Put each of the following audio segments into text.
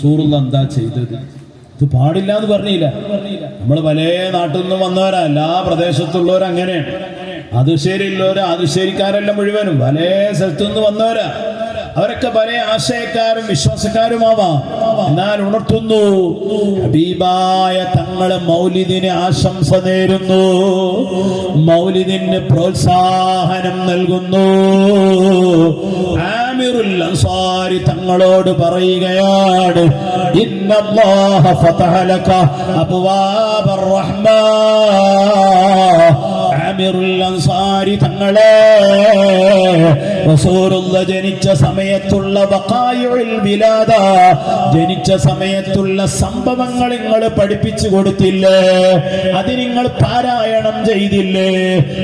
സൂറുള്ള എന്താ ചെയ്തത്? ഇത് പാടില്ല എന്ന് പറഞ്ഞില്ല. നമ്മൾ പല നാട്ടിൽ നിന്നും വന്നവരാ. എല്ലാ പ്രദേശത്തുള്ളവരും അങ്ങനെയാണ് അത് അതുശ്ശേരിക്കാരെല്ലാം അത് ശരിക്കാരെല്ലാം മുഴുവനും പല സ്ഥലത്തു നിന്ന് വന്നവരാ. അവരൊക്കെ പല ആശയക്കാരും വിശ്വാസക്കാരുമാവാം എന്നാൽ ഉണർത്തുന്നു ഹബീബായ തങ്ങളെ മൗലിദിന് ആശംസ നേരുന്നു മൗലിദിന് പ്രോത്സാഹനം നൽകുന്നു. തങ്ങളോട് പറയുകയാണ് ഇന്നല്ലാഹ ഫതഹ ലക അബ്വാബർ റഹ്മാ അൻസാരി തങ്ങളെ റസൂലുള്ള ജനിച്ച സമയത്തുള്ള വിലാദ ജനിച്ച സമയത്തുള്ള സംഭവങ്ങൾ നിങ്ങൾ പഠിപ്പിച്ചു കൊടുത്തില്ലേ? അത് നിങ്ങൾ പാരായണം ചെയ്തില്ലേ?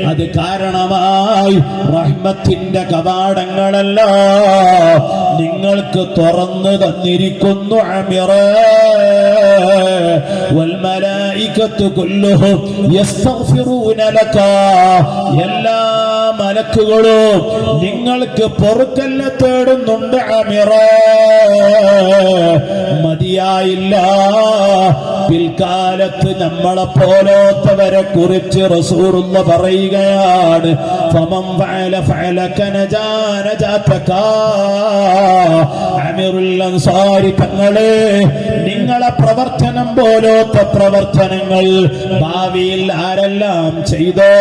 അത് കാരണമായി റഹ്മത്തിന്റെ കവാടങ്ങളല്ല നിങ്ങൾക്ക് തുറന്നു തന്നിരിക്കുന്നു അമിറേ. വൽമലായികത്തു കുല്ലുഹും യസ്തഗ്ഫിറൂന ലക എല്ലാ മലക്കുകളും നിങ്ങൾക്ക് പൊറുക്കല്ല തേടുന്നുണ്ട് അമിറേ. മതിയായില്ല. പിൽക്കാലത്ത് നമ്മളെ പോലോത്തവരെ കുറിച്ച് റസൂറുള്ള പറയുകയാണ്. ഫമം ഫഅല ഫഅലക നജാ നജാതക അമീറുൽ അൻസാരി തങ്ങളെ നിങ്ങളെ പ്രവർത്തനം പോലോത്ത പ്രവർത്തനങ്ങൾ ഭാവിയിൽ ആരെല്ലാം ചെയ്തോ?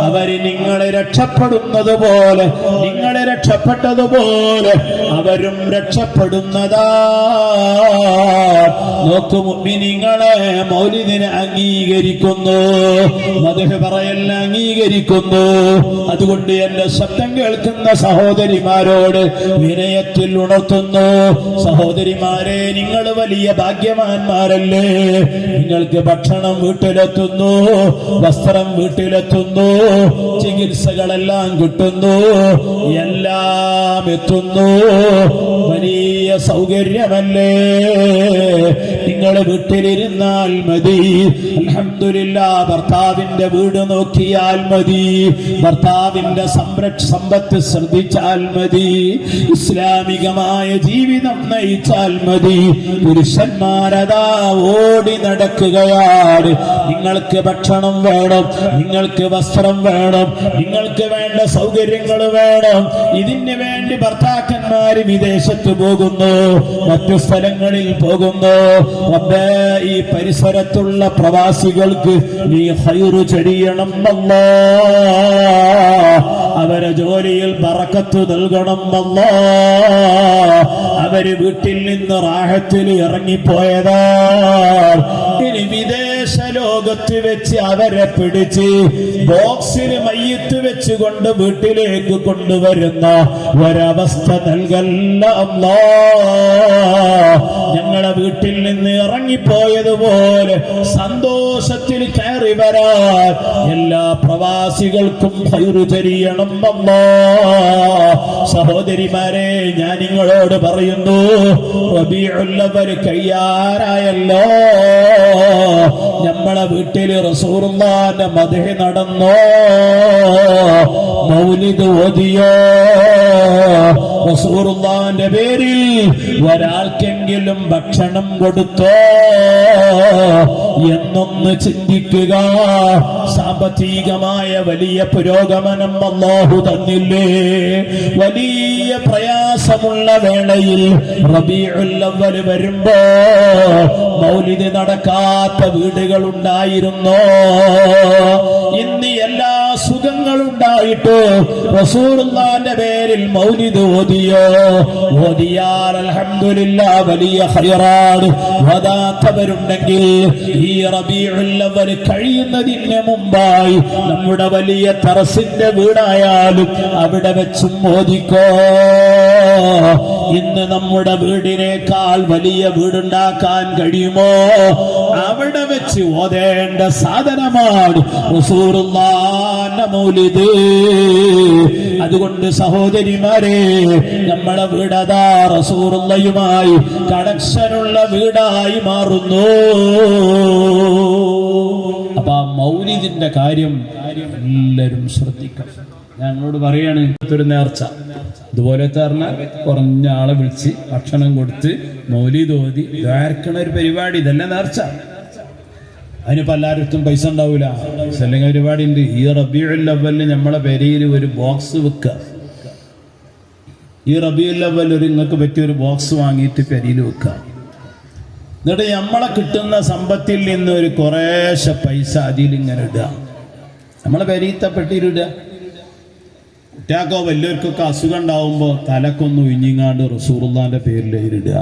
അവർ നിങ്ങളെ രക്ഷപ്പെടുന്നത് പോലെ നിങ്ങളെ രക്ഷപ്പെട്ടതുപോലെ അവരും രക്ഷപ്പെടുന്നതാ. നോക്കുമു നിങ്ങളെ മൗലിദിനെ അംഗീകരിക്കുന്നു. മധുഹ പറയല്ല അംഗീകരിക്കുന്നു. അതുകൊണ്ട് എന്റെ ശബ്ദം കേൾക്കുന്ന സഹോദരിമാരോട് വിനയത്തിൽ ഉണർത്തുന്നു. സഹോദരിമാരെ നിങ്ങൾ വലിയ ഭാഗ്യവാന്മാരല്ലേ. നിങ്ങൾക്ക് ഭക്ഷണം വീട്ടിലെത്തുന്നു വസ്ത്രം വീട്ടിലെത്തുന്നു ചികിത്സകളെല്ലാം കിട്ടുന്നു. എല്ലാം എത്തുന്നു. വലിയ സൗകര്യമല്ലേ? നിങ്ങൾ വീട്ടിലിരുന്നാൽ മതി. അലഹമില്ല ഭർത്താവിന്റെ വീട് നോക്കിയാൽ മതി. ഭർത്താവിന്റെ സംരക്ഷ സമ്പത്ത് ശ്രദ്ധിച്ചാൽ മതി. ഇസ്ലാമികമായ ജീവിതം നയിച്ചാൽ മതി. പുരുഷന്മാരതാ ഓടി നടക്കുകയാണ്. നിങ്ങൾക്ക് ഭക്ഷണം വേണം. നിങ്ങൾക്ക് വസ്ത്രം വേണം. നിങ്ങൾക്ക് വേണ്ട സൗകര്യങ്ങൾ വേണം. ഇതിന് വേണ്ടി ഭർത്താക്കന്മാർ വിദേശത്ത് പോകുന്നു. മറ്റു സ്ഥലങ്ങളിൽ പോകുന്നു. റബ്ബേ ഈ പരിസരത്തുള്ള പ്രവാസികൾക്ക് നീ ഹൈറു ചെടിയണം അവരെ ജോലിയിൽ പറക്കത്തു നൽകണം അല്ലാ അവർ വീട്ടിൽ നിന്ന് റാഹത്തിൽ ഇറങ്ങിപ്പോയതാ. ഇനി വിദേശ ലോകത്ത് വെച്ച് അവരെ പിടിച്ച് ബോക്സിൽ മയ്യത്ത് വെച്ചുകൊണ്ട് വീട്ടിലേക്ക് കൊണ്ടുവരുന്ന ഒരവസ്ഥ നൽകല്ല ഞങ്ങളെ വീട്ടിൽ നിന്ന് ഇറങ്ങിപ്പോയതുപോലെ സന്തോഷത്തിൽ കയറി വരാൻ എല്ലാ പ്രവാസികൾക്കും ഹൈറു ചരിയണം സഹോദരിമാരെ ഞാൻ നിങ്ങളോട് പറയുന്നു റബിയുള്ളവർ കയ്യാറായല്ലോ. നമ്മളെ വീട്ടിൽ റസൂറുള്ളാന്റെ മധു നടന്നോ? മൗലിദ് ഓതിയോ? റസൂറുള്ളാന്റെ പേരിൽ ഒരാൾക്കെങ്കിലും ഭക്ഷണം കൊടുത്തോ എന്നൊന്ന് ചിന്തിക്കുക. സാമ്പത്തികമായ വലിയ പുരോഗമനം അല്ലാഹു തന്നില്ലേ? വലിയ പ്രയാസമുള്ള വേളയിൽ അവ്വൽ വരുമ്പോ മൗലിദ് നടക്കാത്ത വീടുകളുണ്ടായിരുന്നോ? ഇന്ന് റസൂലുള്ളാന്റെ പേരിൽ മൗലിദ് ഓതിയോ? വലിയ ഈ റബീഉൽ അവ്വൽ കഴിയുന്നതിന് മുമ്പായി നമ്മുടെ വലിയ തറസിന്റെ വീടായാലും അവിടെ വെച്ചും ഓതിക്കോ. ഇന്ന് നമ്മുടെ വീടിനേക്കാൾ വലിയ വീടുണ്ടാക്കാൻ കഴിയുമോ? അവിടെ വെച്ച് ഓതേണ്ട സാധനമാണ് മൗലിദ്. അതുകൊണ്ട് സഹോദരിമാരെ നമ്മളെ വീടതാ റസൂറുള്ളയുമായി കണക്ഷനുള്ള വീടായി മാറുന്നു. അപ്പൊ ആ മൗലിദിന്റെ കാര്യം എല്ലാവരും ശ്രദ്ധിക്കണം. ഞങ്ങളോട് പറയാണ് ഒരു നേർച്ച. ഇതുപോലത്തെ പറഞ്ഞാൽ കുറഞ്ഞ ആളെ വിളിച്ച് ഭക്ഷണം കൊടുത്ത് മൗലീദ് ഓതി ദ്വാരക്കണ ഒരു പരിപാടി? ഇതന്നെ നേർച്ച? അതിനിപ്പോൾ എല്ലാവരും പൈസ ഉണ്ടാവില്ല അല്ലെങ്കിൽ പരിപാടി ഉണ്ട് ഈ റബിയുൽ അവലിന് നമ്മളെ പെരയിൽ ഒരു ബോക്സ് വെക്കുക ഈ റബിയുൽ അവൽ ഒരു നിങ്ങൾക്ക് പറ്റിയ ഒരു ബോക്സ് വാങ്ങിയിട്ട് പെരയിൽ വെക്കുക എന്നിട്ട് നമ്മളെ കിട്ടുന്ന സമ്പത്തിൽ നിന്ന് ഒരു കുറേശ്ശെ പൈസ അതിലിങ്ങനെ ഇടുക. നമ്മളെ പെരീത്ത പെട്ടിയിലിടുക കുട്ടിയാക്കോ വലിയവർക്കൊക്കെ അസുഖം ഉണ്ടാവുമ്പോൾ തലക്കൊന്ന് ഉഞ്ഞിങ്ങാണ്ട് റസൂറുല്ലാന്റെ പേരിൽ ഇടുക.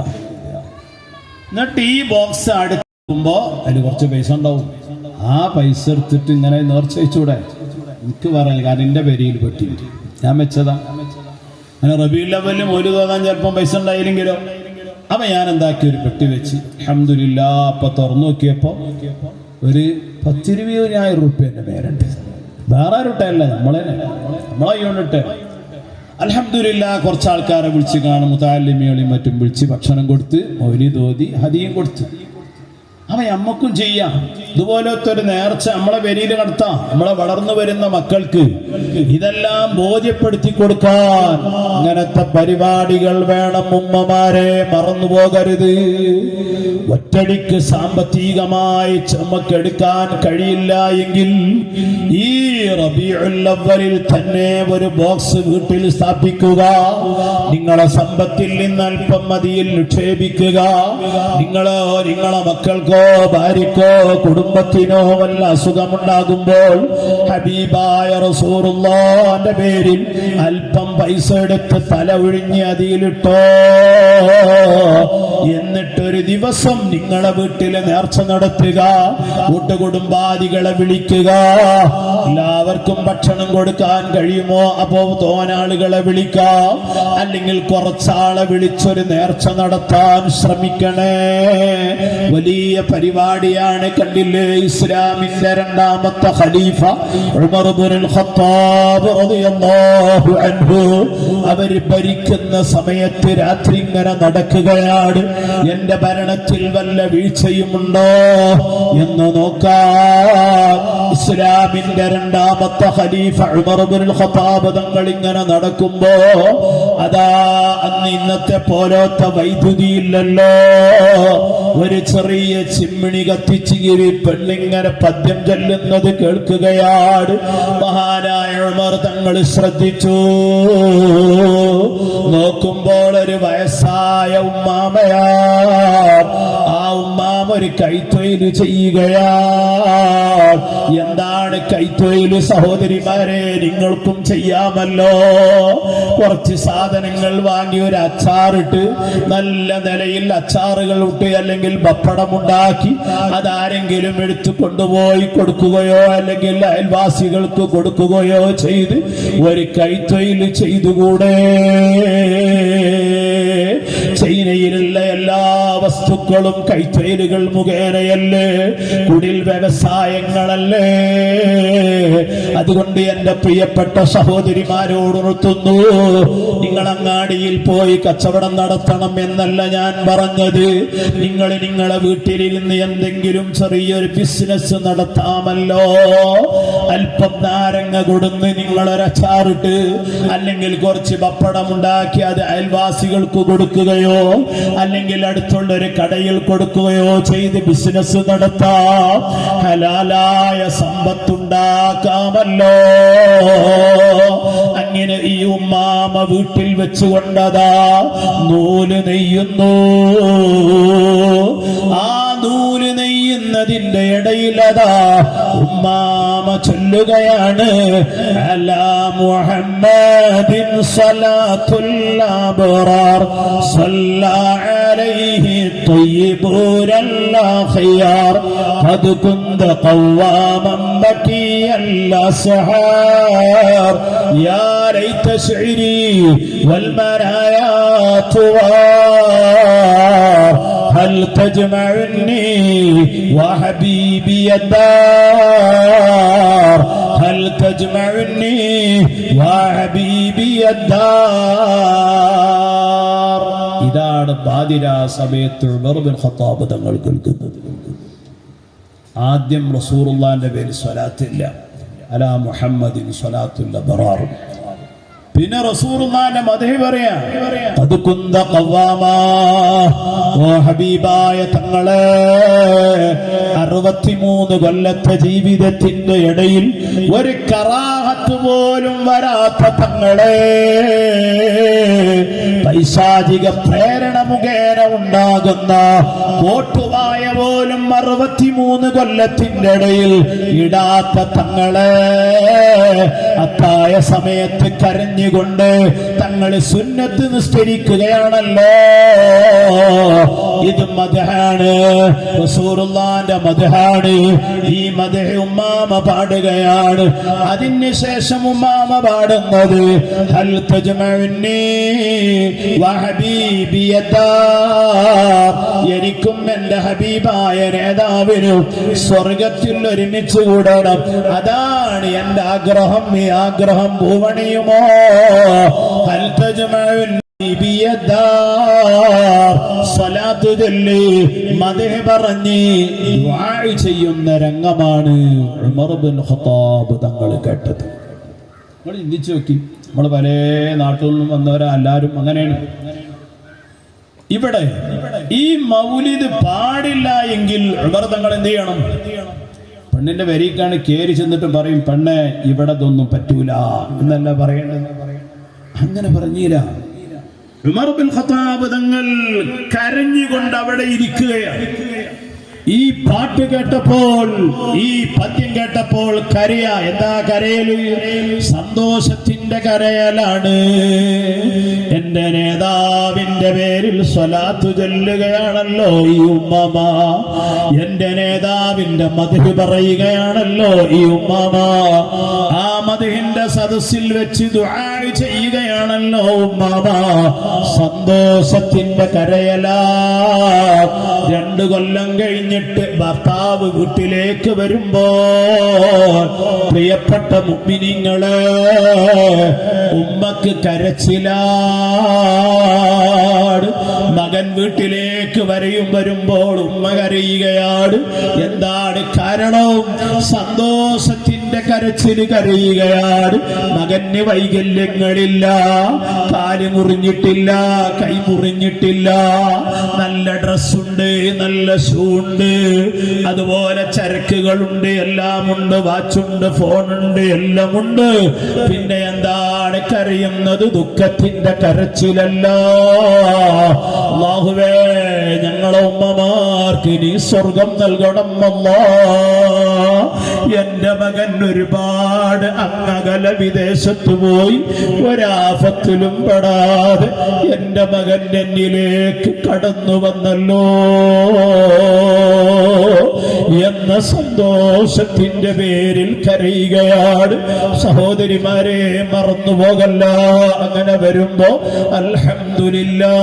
എന്നിട്ട് ഈ ബോക്സ് അടുക്കുമ്പോൾ അതിൽ കുറച്ച് പൈസ ഉണ്ടാവും. ആ പൈസ എടുത്തിട്ട് ഇങ്ങനെ നേർച്ചയച്ചൂടെ? എനിക്ക് പറയാൻ കാരണം എന്റെ പെരിയിൽ പറ്റി ഞാൻ വെച്ചതാ. അങ്ങനെ റബീ ലെവലിൽ ഒരു തോന്നാൻ ചിലപ്പം പൈസ ഉണ്ടായില്ലെങ്കിലോ? അപ്പൊ ഞാൻ എന്താക്കി? ഒരു പെട്ടി വെച്ച്. അഹമ്മദില്ല അപ്പൊ തുറന്നു നോക്കിയപ്പോ ഒരു പത്തിരുപതിനായിരം റുപ്യ എന്റെ പേരുണ്ട് വേറെ ആരുട്ടല്ല നമ്മളെ നമ്മളെ യൂണിറ്റ് അലഹമില്ല കുറച്ച് ആൾക്കാരെ വിളിച്ച് കാണും മുതാലിമികളെയും മറ്റും വിളിച്ച് ഭക്ഷണം കൊടുത്ത് മൗലി തോതി ഹതിയും കൊടുത്തു. അവ നമ്മക്കും ചെയ്യാം. ഇതുപോലത്തെ ഒരു നേർച്ച നമ്മളെ വരിയിൽ നടത്താം. നമ്മളെ വളർന്നു വരുന്ന മക്കൾക്ക്. ഇതെല്ലാം ബോധ്യപ്പെടുത്തി കൊടുക്കാൻ അങ്ങനത്തെ പരിപാടികൾ വേണം ഉമ്മമാരെ മറന്നു പോകരുത്. ഒറ്റടിക്ക് സാമ്പത്തികമായി ചുമക്കെടുക്കാൻ കഴിയില്ല എങ്കിൽ ഈ റബിയുള്ളവരിൽ തന്നെ ഒരു ബോക്സ് വീട്ടിൽ സ്ഥാപിക്കുക. നിങ്ങളെ സമ്പത്തിൽ നിന്ന് അല്പം മതിയിൽ നിക്ഷേപിക്കുക. നിങ്ങളോ നിങ്ങളെ മക്കൾക്കോ ഭാര്യക്കോ കുടുംബത്തിനോ വല്ല അസുഖമുണ്ടാകുമ്പോൾ ഹബീബായ റസൂറുള്ളാന്റെ പേരിൽ അല്പം പൈസ എടുത്ത് തല ഒഴിഞ്ഞ് അതിലിട്ടോ എന്നിട്ടൊരു ദിവസം നിങ്ങളെ വീട്ടിലെ നേർച്ച നടത്തുക കൂട്ടുകുടുംബാദികളെ വിളിക്കുക. എല്ലാവർക്കും ഭക്ഷണം കൊടുക്കാൻ കഴിയുമോ? അപ്പോ തോനാളുകളെ വിളിക്കാം. അല്ലെങ്കിൽ കുറച്ചാളെ വിളിച്ചൊരു നേർച്ച നടത്താൻ ശ്രമിക്കണേ. വലിയ പരിപാടിയാണ് കണ്ടില്ലേ? ഇസ്ലാമിന്റെ രണ്ടാമത്തെ ഖലീഫ ഉമർ ഇബ്നുൽ ഖത്താബ് റളിയല്ലാഹു അൻഹു. അവർ ഭരിക്കുന്ന സമയത്ത് രാത്രി ഇങ്ങനെ നടക്കുകയാണ്. എന്റെ ഭരണത്തിൽ വല്ല വീഴ്ചയുമുണ്ടോ? എന്ന് നോക്കാൻ ഇസ്ലാമിന്റെ രണ്ടാമത്തെ ഖലീഫ ഉമർ ഇബ്നുൽ ഖത്താബ് തങ്ങൾ ഇങ്ങനെ നടക്കുമ്പോ അതാ അന്ന് ഇന്നത്തെ പോലത്തെ വൈദ്യുതി ഇല്ലല്ലോ ഒരു ചെറിയ ചിമ്മിണി കത്തിച്ചു ഇരി പെണ്ണിങ്ങനെ പദ്യം ചൊല്ലുന്നത് കേൾക്കുകയാണ്. മഹാനായ ഉമർ തങ്ങൾ ശ്രദ്ധിച്ചു. നോക്കുമ്പോൾ ഒരു വയസ്സായ ഉമ്മാമയാ. ആ ഉമ്മാമ ഒരു കൈത്തൊയിൽ ചെയ്യുകയാ. എന്താണ് കൈത്തൊയിൽ സഹോദരിമാരെ നിങ്ങൾക്കും ചെയ്യാമല്ലോ. കുറച്ച് സാധനങ്ങൾ വാങ്ങി ഒരു അച്ചാറിട്ട് നല്ല നിലയിൽ അച്ചാറുകൾ ഇട്ട് അല്ലെങ്കിൽ പപ്പടം ഉണ്ടാക്കി അതാരെങ്കിലും എടുത്തു കൊണ്ടുപോയി കൊടുക്കുകയോ അല്ലെങ്കിൽ അയൽവാസികൾക്ക് കൊടുക്കുകയോ ചെയ്ത് ഒരു കൈത്തൊയിൽ ചെയ്തുകൂടെ? ചൈനയിലുള്ള എല്ലാ വസ്തുക്കളും കൈത്തൊഴിലുകൾ മുഖേനയല്ലേ? കുടിൽ വ്യവസായങ്ങളല്ലേ? അതുകൊണ്ട് എന്റെ പ്രിയപ്പെട്ട സഹോദരിമാരോട് ഉണർത്തുന്നു നിങ്ങൾ അങ്ങാടിയിൽ പോയി കച്ചവടം നടത്തണം എന്നല്ല ഞാൻ പറഞ്ഞത്. നിങ്ങൾ നിങ്ങളെ വീട്ടിലിരുന്ന് എന്തെങ്കിലും ചെറിയൊരു ബിസിനസ് നടത്താമല്ലോ. അല്പം നാരങ്ങ കൊടുന്ന് നിങ്ങളൊരച്ചാറിട്ട് അല്ലെങ്കിൽ കുറച്ച് പപ്പടം ഉണ്ടാക്കി അത് അയൽവാസികൾക്ക് കൊടുക്കുകയോ അല്ലെങ്കിൽ അടുത്തുള്ള ഒരു കടയിൽ കൊടുക്കുകയോ ചെയ്ത് ബിസിനസ് നടത്താം. ഹലാലായ സമ്പത്തുണ്ടാക്കാമല്ലോ. അങ്ങനെ ഈ ഉമ്മാമ വീട്ടിൽ വെച്ചുകൊണ്ടതാ നൂൽ നെയ്യുന്നു. ആ നൂൽ നെയ്യുന്നതിന്റെ ഇടയിലതാ ഉമ്മാമ ചൊല്ലുകയാണ് അല മുഹമ്മദിൻ അലൈഹി കുന്ത സഹാർ യാ ലൈത വൽ هل تجمعني وحبيبي الدار هل تجمعني وحبيبي الدار ഇതാണ് ബാദിരാ സമയത്ത് ഉമർ ബിൻ ഖത്താബ് തങ്ങൾ കേൾക്കുന്നത് ആദ്യം റസൂറുള്ളാന്റെ പേര് സ്വലാത്തില്ല അലാ മുഹമ്മദിൻ സ്വലാത്തുല്ല ബറാറും പിന്നെ റസൂറുല്ലാന്റെ മതഹി പറയാ കവ്വാമാ ഓ ഹബീബായ തങ്ങളെ അറുപത്തിമൂന്ന് കൊല്ലത്തെ ജീവിതത്തിന്റെ ഇടയിൽ ഒരു കറാഹത്ത് പോലും വരാത്ത തങ്ങളെ പൈശാചിക പ്രേരണ മുഖേന ഉണ്ടാകുന്ന കോട്ടുവായ പോലും അറുപത്തിമൂന്ന് കൊല്ലത്തിന്റെ ഇടയിൽ ഇടാത്ത തങ്ങളെ അത്തായ സമയത്ത് കരഞ്ഞുകൊണ്ട് തങ്ങൾ സുന്നത്ത് നിസ്കരിക്കുകയാണല്ലോ. ഇത് മതഹാണ് റസൂറുല്ലാന്റെ മതഹാണ് ഈ മദഹ ഉമ്മാമ പാടുകയാണ്. അതിന് ശേഷം ഉമ്മാമ പാടുന്നത് ഹൽ തജ്മഉന്നി. എനിക്കും എന്റെ ഹബീബായ നേതാവിനും സ്വർഗത്തിൽ ഒരുമിച്ച് കൂടണം. അതാണ് എന്റെ ആഗ്രഹം. ഈ ആഗ്രഹം പൂവണിയുമോ? ഹൽ പറഞ്ഞ് ചെയ്യുന്ന രംഗമാണ് ഖത്താബ് തങ്ങൾ കേട്ടത്. നമ്മൾ ചിന്തിച്ചു നോക്കി. നമ്മൾ പല നാട്ടിൽ നിന്നും വന്നവരാ അങ്ങനെയാണ്. ഇവിടെ ഈ മൗലിദ് പാടില്ല എങ്കിൽ ഉമർ തങ്ങൾ എന്ത് ചെയ്യണം? പെണ്ണിന്റെ വരിക്കാണ് കയറി ചെന്നിട്ട് പറയും പെണ്ണെ ഇവിടെ ഇതൊന്നും പറ്റൂല എന്നല്ല പറയേണ്ടത്. അങ്ങനെ പറഞ്ഞില്ല. ഉമർ ബിൻ ഖത്താബ് തങ്ങൾ കരഞ്ഞുകൊണ്ട് അവിടെ ഇരിക്കുകയാണ്. ഈ പാട്ട് കേട്ടപ്പോൾ ഈ പദ്യം കേട്ടപ്പോൾ കരയ. എന്താ കരയൽ? സന്തോഷത്തിന്റെ കരയലാണ്. എന്റെ നേതാവിന്റെ പേരിൽ സ്വലാത്തു ചൊല്ലുകയാണല്ലോ ഈ ഉമ്മമ. എന്റെ നേതാവിന്റെ മധുഹ് പറയുകയാണല്ലോ ഈ ഉമ്മമ. ആ മധുഹിന്റെ സദസ്സിൽ വെച്ച് ചെയ്യുകയാണല്ലോ ഉമ്മമ. സന്തോഷത്തിന്റെ കരയല. രണ്ടു കൊല്ലം കഴിഞ്ഞിട്ട് ഭർത്താവ് വീട്ടിലേക്ക് വരുമ്പോ പ്രിയപ്പെട്ട മുമ്മിനിങ്ങൾ ഉമ്മക്ക് കരച്ചിലാണ് മകൻ വീട്ടിലേക്ക് വരയും വരുമ്പോൾ ഉമ്മ കരയുകയാണ് എന്താണ് കാരണവും സന്തോഷത്തിന്റെ കരച്ചിന് കരയുകയാണ്. മകന് വൈകല്യങ്ങളില്ല കാൽ മുറിഞ്ഞിട്ടില്ല കൈ മുറിഞ്ഞിട്ടില്ല. നല്ല ഡ്രസ്സുണ്ട് നല്ല ഷൂ ഉണ്ട് അതുപോലെ ചരക്കുകളുണ്ട് എല്ലാം ഉണ്ട് വാച്ചുണ്ട് ഫോണുണ്ട് എല്ലാം ഉണ്ട് പിന്നെ എന്താണ് കരയുന്നത്? ദുഃഖത്തിന്റെ കരച്ചിലല്ല. അള്ളാഹുവേ ഞങ്ങളെ ഉമ്മമാർക്ക് നീ സ്വർഗം നൽകണം അല്ലാ എന്റെ മകൻ ഒരുപാട് അങ്ങകല വിദേശത്ത് പോയി ഒരാഫത്തിലും പെടാതെ എന്റെ മകൻ എന്നിലേക്ക് കടന്നു വന്നല്ലോ എന്ന സന്തോഷത്തിന്റെ പേരിൽ കരയുകയാണ്. സഹോദരിമാരെ മറന്നു പോകല്ല. അങ്ങനെ വരുമ്പോ അൽഹംദുലില്ലാ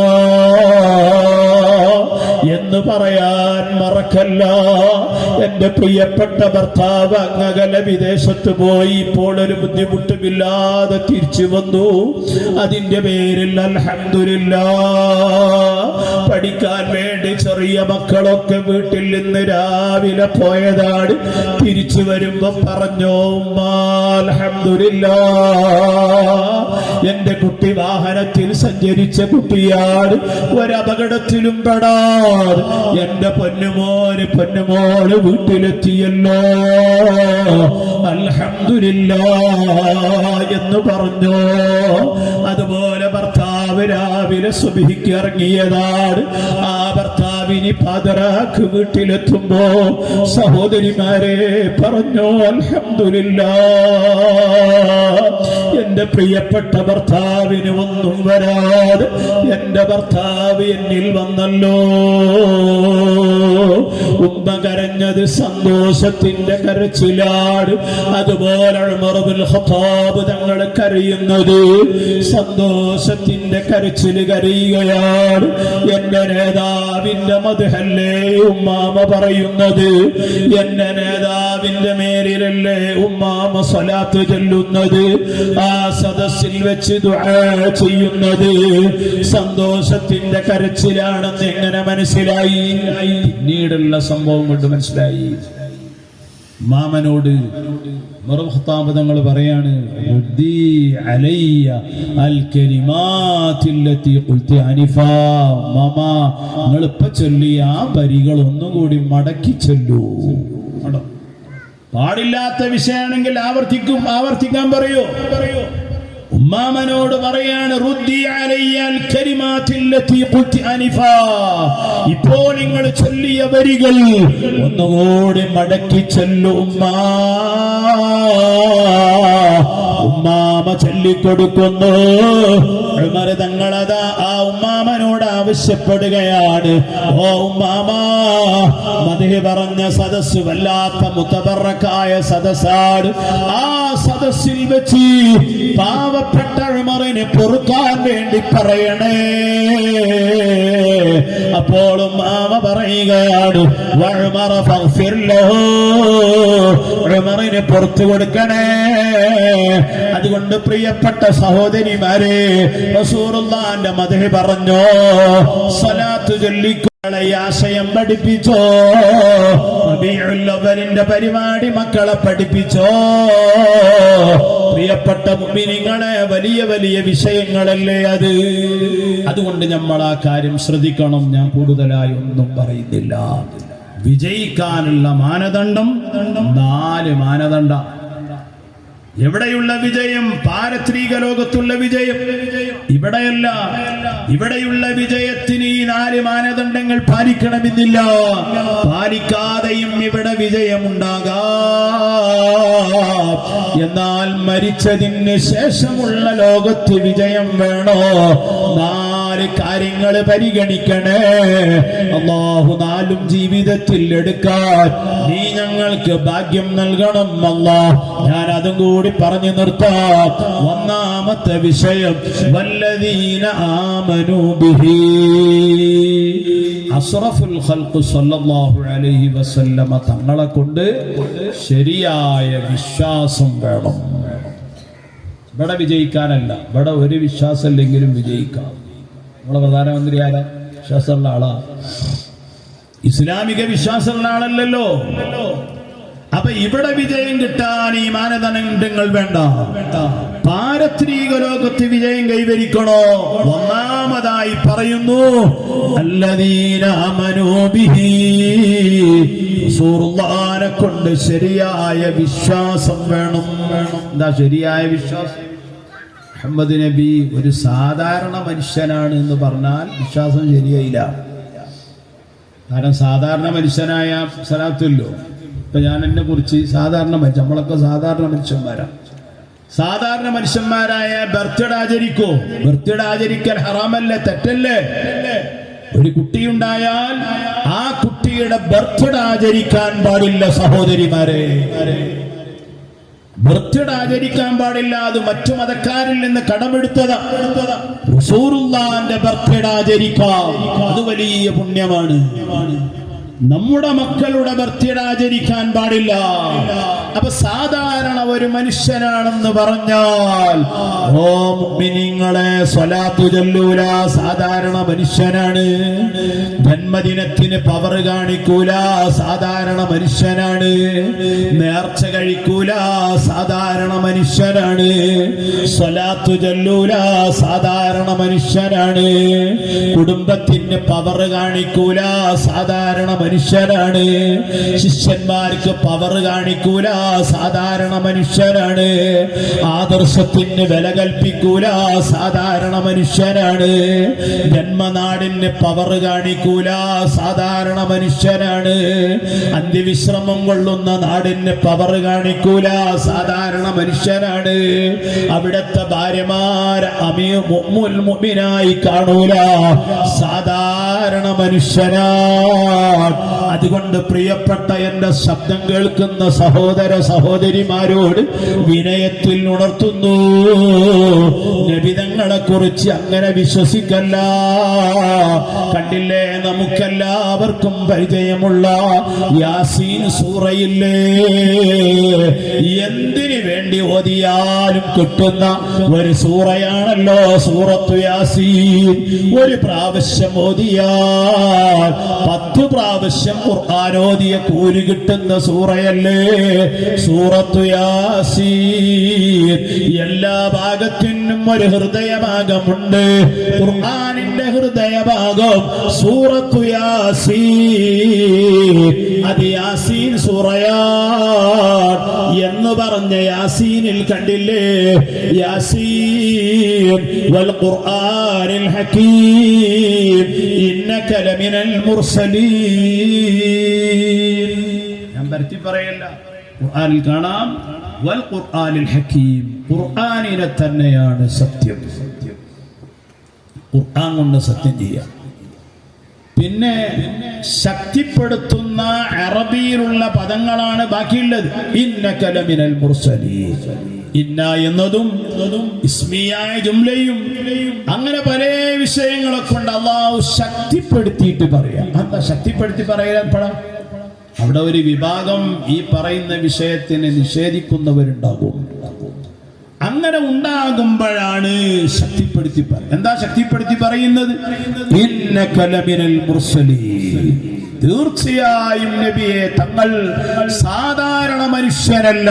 എന്ന് പറയാൻ മറക്കല്ല. എന്റെ പ്രിയപ്പെട്ട ഭർത്താവ് അങ്ങകല വിദേശത്ത് പോയി. ഇപ്പോൾ ഒരു ബുദ്ധിമുട്ടുമില്ലാതെ തിരിച്ചു വന്നു. അതിന്റെ പേരിൽ അൽഹമില്ല പഠിക്കാൻ വേണ്ടി ചെറിയ മക്കളൊക്കെ വീട്ടിൽ നിന്ന് രാവിലെ പോയതാണ് തിരിച്ചു വരുമ്പോ പറഞ്ഞോ എന്റെ കുട്ടി വാഹനത്തിൽ സഞ്ചരിച്ച കുട്ടിയാണ് ഒരപകടത്തിലും പെടാ എന്റെ പൊന്നുമോന് പൊന്നുമോൾ വീട്ടിലെത്തിയല്ലോ. അൽഹംദുലില്ല എന്ന് പറഞ്ഞോ. അതുപോലെ ഭർത്താവ് രാവിലെ സുബിഹിക്ക് ഇറങ്ങിയതാണ് ആ ഭർത്താവിനി പാതരാക്ക് വീട്ടിലെത്തുമ്പോ സഹോദരിമാരെ പറഞ്ഞു അൽഹംദുലില്ല എന്റെ പ്രിയപ്പെട്ട ഭർത്താവിന് ഒന്നും വരാതെ എന്റെ ഭർത്താവ് എന്നിൽ വന്നല്ലോ. ഉമ്മ കരഞ്ഞത് സന്തോഷത്തിന്റെ കരച്ചിലാണ്. അതുപോലെ ഖത്താബ് തങ്ങൾ കരയുന്നത് സന്തോഷത്തിന്റെ കരച്ചിൽ കരയുകയാണ്. എന്റെ നേതാവിന്റെ മധുഹല്ലേ ഉമ്മാമ പറയുന്നത്? എന്റെ നേതാവിന്റെ മേലിലല്ലേ ഉമ്മാമ സ്വലാത്ത് ചൊല്ലുന്നത്? ആ സദസ്സിൽ വെച്ച് ചെയ്യുന്നത് സന്തോഷത്തിന്റെ കരച്ചിലാണെന്ന് എങ്ങനെ മനസ്സിലായി? പിന്നീടുള്ള സംഭവം കൊണ്ട് മനസ്സിലായി. മാമനോട് ഖത്താബ് തങ്ങൾ പറയാണ് മമ ചൊല്ലിയ ആ വരികൾ ഒന്നുകൂടി മടക്കി ചൊല്ലൂ? പാടില്ലാത്ത വിഷയമാണെങ്കിൽ ആവർത്തിക്കും ആവർത്തിക്കാൻ പറയൂ. പറയൂ ഉമ്മാമനോട് പറയാണ് ഇപ്പോ നിങ്ങൾ ചൊല്ലിയ വരികൾ ഒന്നുകൂടി മടക്കി ചൊല്ലു ഉമ്മാ. ഉമ്മാമ ചൊല്ലിക്കൊടുക്കുന്നു. തങ്ങളതാ ആ ഉമ്മാമനോട് ആവശ്യപ്പെടുകയാണ്. ഓ മാമാ പറഞ്ഞ സദസ് വല്ലാത്ത മുത്തബറക്കായ സദസ്സാണ്. ആ സദസ്സിൽ വെച്ച് പാവപ്പെട്ട ഉമറിനെ പൊറുക്കാൻ വേണ്ടി പറയണേ. അപ്പോൾ മാമ പറയുകയാണ് ലഹു. പുറത്തു കൊടുക്കണേ അതുകൊണ്ട് പ്രിയപ്പെട്ട സഹോദരിമാരെ റസൂറുള്ളാന്റെ മതഹ് പറഞ്ഞോ സലാത്ത് ചൊല്ലിക്കളെ ആശയം പഠിപ്പിച്ചോ? റബീഉൽ പരിപാടി മക്കളെ പഠിപ്പിച്ചോ? പ്രിയപ്പെട്ട മുമ്പിനിങ്ങളെ വലിയ വലിയ വിഷയങ്ങളല്ലേ അത്? അതുകൊണ്ട് നമ്മൾ ആ കാര്യം ശ്രദ്ധിക്കണം. ഞാൻ കൂടുതലായി ഒന്നും പറയുന്നില്ല. വിജയിക്കാനുള്ള മാനദണ്ഡം നാല് മാനദണ്ഡ എവിടെയുള്ള വിജയം? പാരത്രീക ലോകത്തുള്ള വിജയം. ഇവിടെയല്ല ഇവിടെയുള്ള വിജയത്തിന് ഈ നാല് മാനദണ്ഡങ്ങൾ പാലിക്കണമെന്നില്ല. പാലിക്കാതെയും ഇവിടെ വിജയമുണ്ടാകാം. എന്നാൽ മരിച്ചതിന് ശേഷമുള്ള ലോകത്ത് വിജയം വേണോ? നാല് കാര്യങ്ങൾ പരിഗണിക്കണേ. അള്ളാഹു നാലും ജീവിതത്തിൽ എടുക്കാൻ നീ ഞങ്ങൾക്ക് ഭാഗ്യം നൽകണം അല്ലാ. ഞാൻ അതും കൂടി പറഞ്ഞു നിർത്താം. ഒന്നാമത്തെ വിഷയം വല്ലതീന ആമനു ബിഹി. അസ്റഫുൽ ഖൽഖു സല്ലല്ലാഹു അലൈഹി വസല്ലമ തങ്ങളെ കൊണ്ട് ശരിയായ വിശ്വാസം വേണം. ഇവിടെ വിജയിക്കാനല്ല ഇവിടെ ഒരു വിശ്വാസം ഇല്ലെങ്കിലും വിജയിക്കാം. നമ്മളെ പ്രധാനമന്ത്രി ആരാ? വിശ്വാസമുള്ള ആളാ. ഇസ്ലാമിക വിശ്വാസമുള്ള ആളല്ലല്ലോ. അപ്പൊ ഇവിടെ വിജയം കിട്ടാൻ ഈ മാനദണ്ഡങ്ങൾ വേണ്ട. പാരത്രിക ലോകത്ത് വിജയം കൈവരിക്കണോ? ഒന്നാമതായി പറയുന്നു കൊണ്ട് ശരിയായ വിശ്വാസം വേണം. എന്താ ശരിയായ വിശ്വാസം? മുഹമ്മദ് നബി ഒരു സാധാരണ മനുഷ്യനാണ് എന്ന് പറഞ്ഞാൽ വിശ്വാസം ശരിയായില്ല. കാരണം സാധാരണ മനുഷ്യനായ സ്ഥലത്തല്ലോ ഇപ്പൊ ഞാൻ എന്നെ കുറിച്ച് സാധാരണ മനുഷ്യൻ നമ്മളൊക്കെ സാധാരണ മനുഷ്യന്മാരാണ് സാധാരണ മനുഷ്യന്മാരായ ബർത്ത്ഡേ ആചരിക്കോ? ബർത്ത്ഡേ ആചരിക്കൽ ഹറാമല്ലേ? തെറ്റല്ലേ? ഒരു കുട്ടിയുണ്ടായാൽ ആ കുട്ടിയുടെ ബർത്ത്ഡേ ആചരിക്കാൻ പാടില്ല സഹോദരിമാരെ. ബർത്ത്ഡേ ആചരിക്കാൻ പാടില്ല. അത് മറ്റു മതക്കാരിൽ നിന്ന് കടമെടുത്തതാ. ആചരിക്കാം. അത് വലിയ പുണ്യമാണ്. നമ്മുടെ മക്കളുടെ ബർത്ത്ഡേ ആചരിക്കാൻ പാടില്ല. അപ്പൊ സാധാരണ ഒരു മനുഷ്യനാണെന്ന് പറഞ്ഞാൽ ഓ സ്വലാത്തു ചൊല്ലൂല സാധാരണ മനുഷ്യനാണ്. ജന്മദിനത്തിന് പവർ കാണിക്കൂല സാധാരണ മനുഷ്യനാണ്. നേർച്ച കഴിക്കൂല സാധാരണ മനുഷ്യനാണ്. സ്വലാത്തു ചൊല്ലൂല സാധാരണ മനുഷ്യനാണ്. കുടുംബത്തിന് പവർ കാണിക്കൂല സാധാരണ മനുഷ്യനാണ് ശിഷ്യന്മാർക്ക് പവർ കാണിക്കൂല. സാധാരണ മനുഷ്യരാണ്. ആദർശത്തിന് വില കൽപ്പിക്കൂല. സാധാരണ മനുഷ്യരാണ്. ജന്മനാടിന് പവർ കാണിക്കൂല. സാധാരണ മനുഷ്യരാണ്. അന്ത്യവിശ്രമം കൊള്ളുന്ന നാടിന് പവർ കാണിക്കൂല. സാധാരണ മനുഷ്യനാണ് അവിടത്തെ ഭാര്യമാരെ അമീ മുഅ്മുൽ മുഅ്മിനായി കാണൂല. സാധാരണ മനുഷ്യനാണ് അതുകൊണ്ട് പ്രിയപ്പെട്ട എന്റെ ശബ്ദം കേൾക്കുന്ന സഹോദര സഹോദരിമാരോട് വിനയത്തിൽ ഉണർത്തുന്നു. നബിതങ്ങളെ കുറിച്ച് അങ്ങനെ വിശ്വസിക്കല്ല. കണ്ടില്ലേ? നമുക്കെല്ലാവർക്കും പരിചയമുള്ള യാസീൻ സൂറയില്ലേ? എന്തിനു വേണ്ടി ഓതിയാലും കിട്ടുന്ന ഒരു സൂറയാണല്ലോ സൂറത്തു യാസീൻ. ഒരു പ്രാവശ്യം ഓതിയാൽ പത്ത് പ്രാവശ്യം പ്രാവശ്യം ഖുർആാനോദിയ കൂലി കിട്ടുന്ന സൂറയല്ലേ? സൂറത്തു യാസീൻ. എല്ലാ ഭാഗത്തിനും ഒരു ഹൃദയഭാഗമുണ്ട്. ഖുർആാനിന്റെ ഹൃദയഭാഗം സൂറത്തു യാസീൻ. അത് യാസീൻ സൂറയാ എന്ന് പറഞ്ഞ യാസീനിൽ കണ്ടില്ലേ? യാസീൻ. വൽ ഖുർആനിൽ ഹകീം ഇന്നക لمن المرسلين. ഞാൻ പരത്തി പറയല്ല ഖുർആനിൽ കാണാം. വൽ ഖുർആനിൽ ഹകീം ഖുർആനിനെ തന്നെയാണ് സത്യം. ഖുർആൻ കൊണ്ട് സത്യം ചെയ്യാം. പിന്നെ ശക്തിപ്പെടുത്തുന്ന അറബിയിലുള്ള പദങ്ങളാണ് ബാക്കിയുള്ളത്. ഇന്നക്കലമിനൽ മുർസലീ ഇന്ന എന്നതും ഇസ്മിയായ ജുംലയും. അങ്ങനെ പല വിഷയങ്ങളെ കൊണ്ട് അള്ളാഹു ശക്തിപ്പെടുത്തിയിട്ട് പറയാം. എന്താ ശക്തിപ്പെടുത്തി പറയാൻ പടം അവിടെ ഒരു വിഭാഗം ഈ പറയുന്ന വിഷയത്തിനെ നിഷേധിക്കുന്നവരുണ്ടാകും. അങ്ങനെ ഉണ്ടാകുമ്പോഴാണ് ശക്തിപ്പെടുത്തി എന്താ ശക്തിപ്പെടുത്തി പറയുന്നത്. തീർച്ചയായും നബിയെ തങ്ങൾ സാധാരണ മനുഷ്യരല്ല